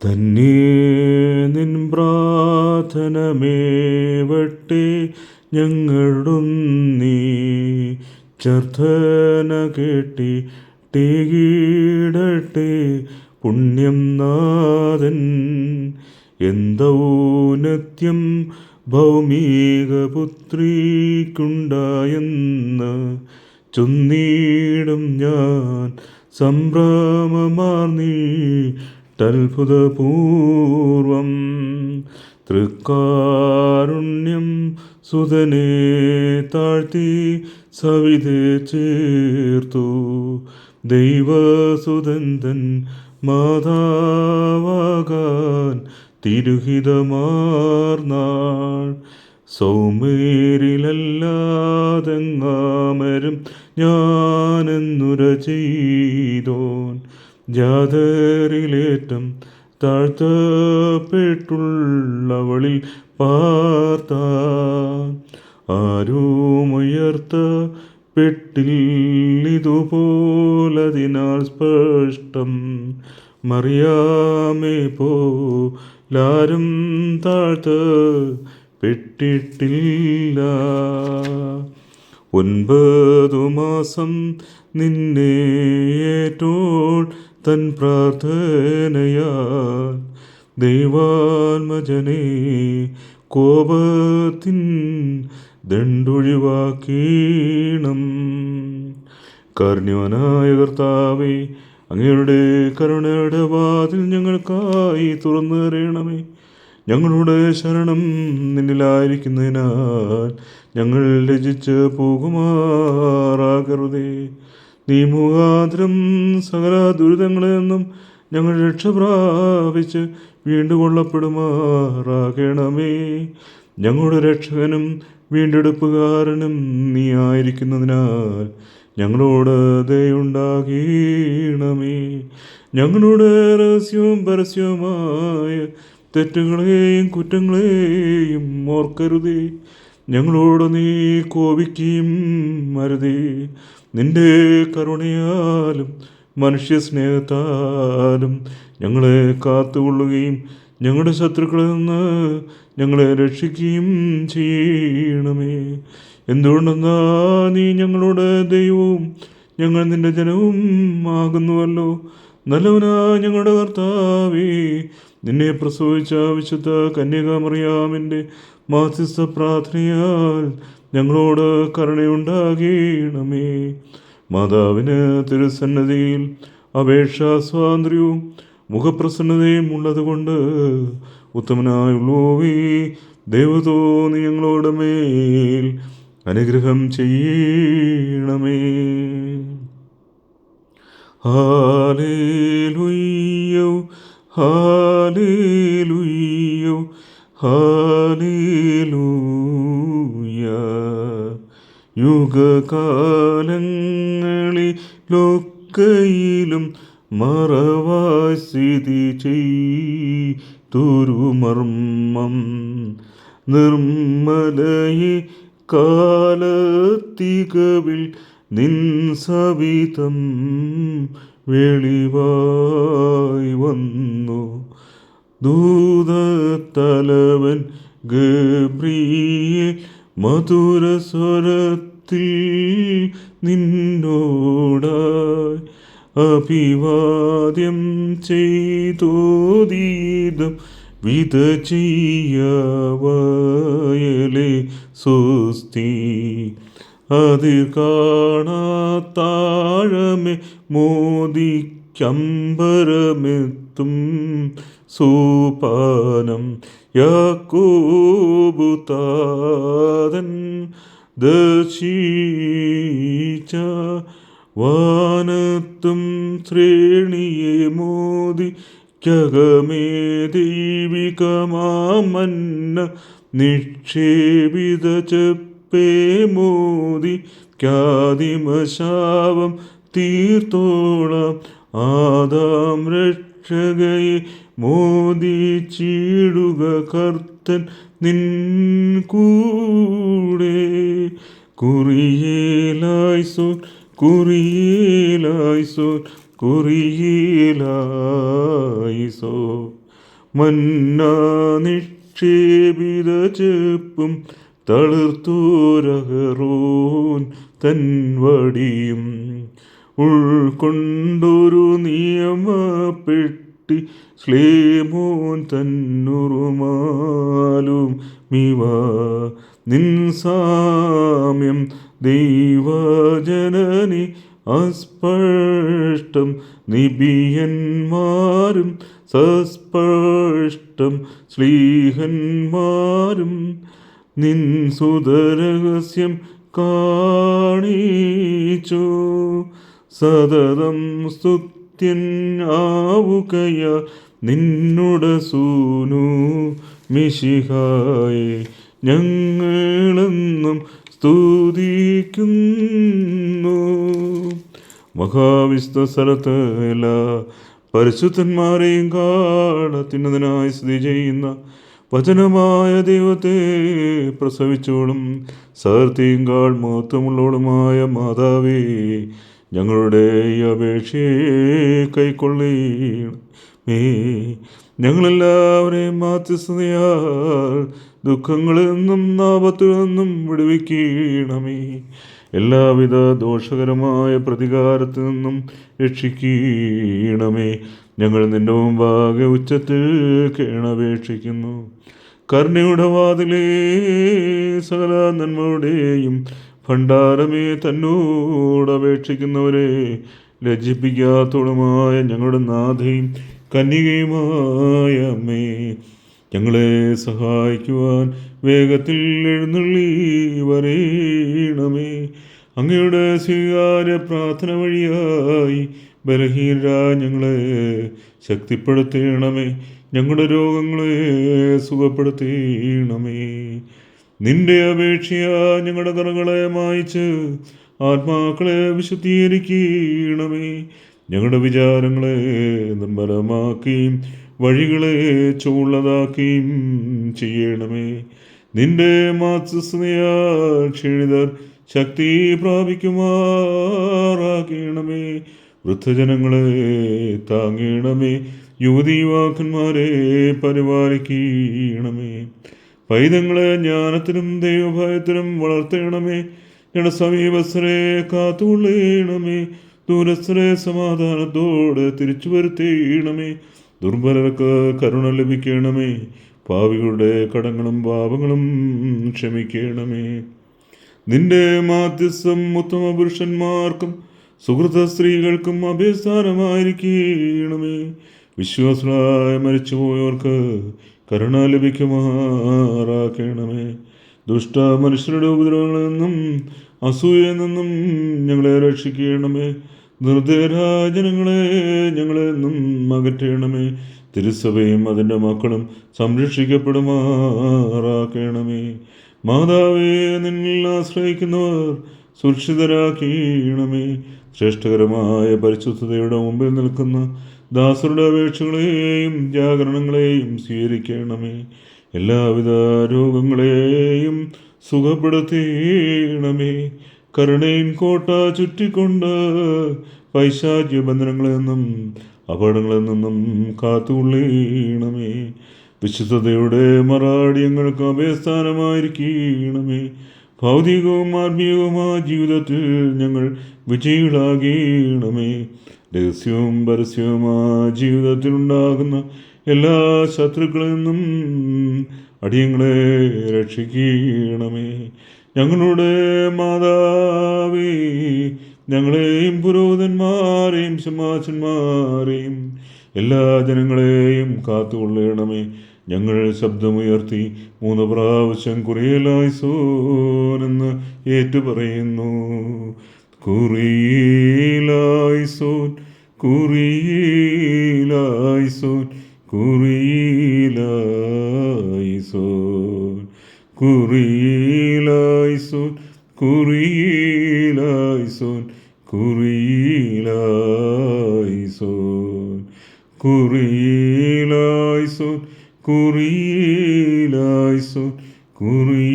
തന്നെ നിൻ പ്രാർത്ഥനമേവട്ടെ ഞങ്ങളുന്നീ ചർദ്ധന കേട്ടി ടീകീടട്ടെ പുണ്യം നാഥൻ എന്തൗനത്യം ഭൗമിക പുത്രിക്കുണ്ടായെന്ന് ചൊന്നീടും ഞാൻ സംഭ്രമമാർന്നീട്ടത്ഭുതപൂർവം തൃക്കാരുണ്യം സുതനെ താഴ്ത്തി സവിധേ ചേർത്തു. ദൈവസുതന്തൻ മാതാവാകാൻ തിരുഹിതമാർന്നാൾ. സൗമേരിലല്ലാതെങ്ങാമരും ഞാനെന്നുര ചെയ്തോൻ ജാതരിലേറ്റം താഴ്ത്തപ്പെട്ടുള്ളവളിൽ പാർത്ത ആരുമുയർത്ത പെട്ടില്ലിതുപോലതിനാൽ സ്പഷ്ടം മറിയാമേ പോലാരും താഴ്ത്ത പെട്ടിട്ടില്ല ഒൻപതു മാസം നിന്നെ തൻ പ്രാർത്ഥനയാൽ ദൈവാത്മജനെ കോപത്തിൻ ദണ്ടൊഴിവാക്കീണം കാരുണ്യവനായ കർത്താവേ അങ്ങയുടെ കരുണയുടെ വാതിൽ ഞങ്ങൾക്കായി തുറന്നു ഞങ്ങളുടെ ശരണം നിന്നിലായിരിക്കുന്നതിനാൽ ഞങ്ങൾ രചിച്ച് പോകുമാറാകരുതേ. നീ മുഖാന്തരം സകല ദുരിതങ്ങളിൽ നിന്നും ഞങ്ങൾ രക്ഷ പ്രാപിച്ച് വീണ്ടുകൊള്ളപ്പെടുമാറാകണമേ ഞങ്ങളുടെ രക്ഷകനും വീണ്ടെടുപ്പുകാരനും നീ ആയിരിക്കുന്നതിനാൽ ഞങ്ങളോട് ദയുണ്ടാകീണമേ. ഞങ്ങളുടെ രഹസ്യവും പരസ്യവുമായ തെറ്റുകളെയും കുറ്റങ്ങളെയും ഓർക്കരുതേ. ഞങ്ങളോട് നീ കോപിക്കുകയും അരുതേ. നിന്റെ കരുണയാലും മനുഷ്യ സ്നേഹത്താലും ഞങ്ങളെ കാത്തുകൊള്ളുകയും ഞങ്ങളുടെ ശത്രുക്കളിൽ നിന്ന് ഞങ്ങളെ രക്ഷിക്കുകയും ചെയ്യണമേ. എന്തുകൊണ്ടെന്നാ നീ ഞങ്ങളുടെ ദൈവവും ഞങ്ങൾ നിന്റെ ജനവും ആകുന്നുവല്ലോ? നല്ലവനാ ഞങ്ങളുടെ കർത്താവേ നിന്നെ പ്രസവിച്ച വിശുദ്ധ കന്യകാമറിയാമിന്റെ മാധ്യസ്ഥ പ്രാർത്ഥനയാൽ ഞങ്ങളോട് കരുണയുണ്ടാകണമേ. മാതാവിന് തിരുസന്നതിയിൽ അപേക്ഷാ സ്വാതന്ത്ര്യവും മുഖപ്രസന്നതയും ഉള്ളതുകൊണ്ട് ദൈവതോ നീ ഞങ്ങളുടെ മേൽ അനുഗ്രഹം ചെയ്യണമേ. ഹാലേലുയ്യോ ഹാലേലുയ്യോ ഹാലേലൂയ യുഗകാലങ്ങളിൽ ലോക്കയിലും മറവാസിതി ചെയ്തുരുമർമ്മം. നിർമ്മലയെ കാലത്തികവിൽ നിൻ സവിതം വെളിവായി വന്നു. ദൂതത്തലവൻ ഗബ്രിയെ മധുര സ്വരത്തിൽ നിന്നോടായി അഭിവാദ്യം ചെയ്തോതീതം വിത ചെയ്യവയലെ സുസ്തി അതിർ കാണാത്താഴമേ മോദിക്കമ്പരമെത്തും. സോപാനം യാക്കോബുതാതൻ ദശീച്ച വാനത്തും ശ്രേണിയെ മോദി കകമേ ദൈവികമാമന്ന നിക്ഷേപിത ചെപ്പേ മോദി ഖ്യാതിമശാവം തീർത്തോളം ആദാം രക്ഷകയെ മോദിച്ചിടുക കർത്തൻ നിൻ കൂടെ. കുറിയേലായ്സോൻ കുറിയേലായ്സോൻ കുറിയേലായ്സോ മന്ന നിക്ഷേപിത ചെപ്പും തളിർത്തൂരകറോൻ തൻവടിയും ഉൾക്കൊണ്ടൊരു നിയമപ്പെട്ടി ശ്ലേമോൻ തന്നുറുമാലും മിവ നിൻസാമ്യം ദൈവജനനി അസ്പഷ്ടം നിബിയന്മാരും സസ്പഷ്ടം ശ്ലീഹന്മാരും നിൻ സുതരഹസ്യം കാണിച്ചു സതതം സ്തുത്യൻ ആവുകയ നിന്നുട സൂനു മിശിഹായെ. ഞങ്ങളെന്നും സ്തുതിക്കുന്നു. മഹാവിസ്ത സ്ഥലത്ത് എല്ലാ പരിശുദ്ധന്മാരെയും കാണത്തിനായി സ്ഥിതി ചെയ്യുന്ന വചനമായ ദൈവത്തെ പ്രസവിച്ചോളും സാർത്തിയങ്കാൾ മഹത്വമുള്ളോളുമായ മാതാവേ. ഞങ്ങളുടെ അപേക്ഷയെ കൈക്കൊള്ളീണമേ ഞങ്ങളെല്ലാവരെയും മാത്യസ്ഥതയാൽ ദുഃഖങ്ങളിൽ നിന്നും നാപത്തിൽ നിന്നും വിടുവിക്കണമേ. എല്ലാവിധ ദോഷകരമായ പ്രതികാരത്തിൽ നിന്നും രക്ഷിക്കണമേ. ഞങ്ങൾ നിന്റെ മുമ്പാകെ ഉച്ചത്തിൽ കേണപേക്ഷിക്കുന്നു. കരുണയുടെ വാതിലേ സകല നന്മയുടെയും ഭണ്ഡാരമേ തന്നോട് അപേക്ഷിക്കുന്നവരെ ലജ്ജിപ്പിക്കാത്തോളുമായ ഞങ്ങളുടെ നാഥയും കന്യകയുമായ അമ്മേ ഞങ്ങളെ സഹായിക്കുവാൻ വേഗത്തിൽ എഴുന്നള്ളി വരേണമേ. അങ്ങയുടെ സ്വീകാര്യ പ്രാർത്ഥന വഴിയായി ബലഹീനരായ ഞങ്ങളെ ശക്തിപ്പെടുത്തേണമേ ഞങ്ങളുടെ രോഗങ്ങളെ സുഖപ്പെടുത്തണമേ. നിന്റെ അപേക്ഷയ ഞങ്ങളുടെ കറകളെ മായിച്ച് ആത്മാക്കളെ വിശുദ്ധീകരിക്കണമേ. ഞങ്ങളുടെ വിചാരങ്ങളെ നിർമ്മലമാക്കുകയും വഴികളെ ചൂള്ളതാക്കുകയും ചെയ്യണമേ. നിന്റെ മാത്സസ്നയാൽ ക്ഷീണിതർ ശക്തി പ്രാപിക്കുമാറാക്കണമേ വൃദ്ധജനങ്ങളെ താങ്ങണമേ. യുവതി യുവാക്കന്മാരെ പരിപാലിക്കണമേ. പൈതങ്ങളെ ജ്ഞാനത്തിനും ദൈവഭയത്തിനും വളർത്തണമേ. ഞങ്ങളുടെ സമീപസ്ഥരെ കാത്തുകൊള്ളണമേ. ദൂരസ്ഥരെ സമാധാനത്തോടെ തിരിച്ചു വരുത്തേണമേ ദുർബലർക്ക് കരുണ ലഭിക്കണമേ. പാവികളുടെ കടങ്ങളും പാപങ്ങളും ക്ഷമിക്കണമേ. നിന്റെ മാധ്യസ്ഥം ഉത്തമ പുരുഷന്മാർക്കും സുഹൃത സ്ത്രീകൾക്കും അഭ്യസ്ഥാനമായിരിക്കണമേ വിശ്വാസങ്ങളായ മരിച്ചുപോയവർക്ക് കരുണ ലഭിക്കുമാറാക്കണമേ. ദുഷ്ട മനുഷ്യരുടെ ഉപദ്രവങ്ങളിൽ നിന്നും അസൂയയിൽ നിന്നും ഞങ്ങളെ രക്ഷിക്കണമേ. നിർദ്ദയരാജനങ്ങളെ ഞങ്ങളെ നിന്നും അകറ്റണമേ. തിരുസഭയും അതിന്റെ മക്കളും സംരക്ഷിക്കപ്പെടുമാറാക്കണമേ. മാതാവേ നിന്നിൽ ആശ്രയിക്കുന്നവർ സുരക്ഷിതരാക്കണമേ. ശ്രേഷ്ഠകരമായ പരിശുദ്ധതയുടെ മുമ്പിൽ നിൽക്കുന്ന ദാസരുടെ അപേക്ഷകളെയും ജാഗരണങ്ങളെയും സ്വീകരിക്കണമേ. എല്ലാവിധ രോഗങ്ങളെയും സുഖപ്പെടുത്തിയണമേ. കരുണയിൻ കോട്ട ചുറ്റിക്കൊണ്ട് പൈശാചി ബന്ധനങ്ങളിൽ നിന്നും അപകടങ്ങളിൽ നിന്നും കാത്തുകൊള്ളണമേ വിശുദ്ധതയുടെ മറാടിയങ്ങൾക്ക് അഭയസ്ഥാനമായിരിക്കണമേ. ഭൗതികവും ആത്മീയവുമായ ജീവിതത്തിൽ ഞങ്ങൾ വിജയികളാകണമേ. രഹസ്യവും പരസ്യവുമായ ജീവിതത്തിൽ ഉണ്ടാകുന്ന എല്ലാ ശത്രുക്കളിൽ നിന്നും അടിയങ്ങളെ രക്ഷിക്കണമേ. ഞങ്ങളുടെ മാതാവേ ഞങ്ങളെയും പുരോഹിതന്മാരെയും സിംഹാസന്മാരെയും എല്ലാ ജനങ്ങളെയും കാത്തുകൊള്ളണമേ. ഞങ്ങൾ ശബ്ദമുയർത്തി മൂന്ന് പ്രാവശ്യം കുറിയലായി സോനെന്ന് ഏറ്റുപറയുന്നു. കുറിയിലായി സോൻ കുറിയിലായി സോൻ കുറിയിലായി സോൻ കുറിയിലായി സോൻ കുറിയിലായി സോൻ കുറിയിലായി സോൻ കുറിയിലായി സോൻ കുറിയിലായി സോൻ കുറി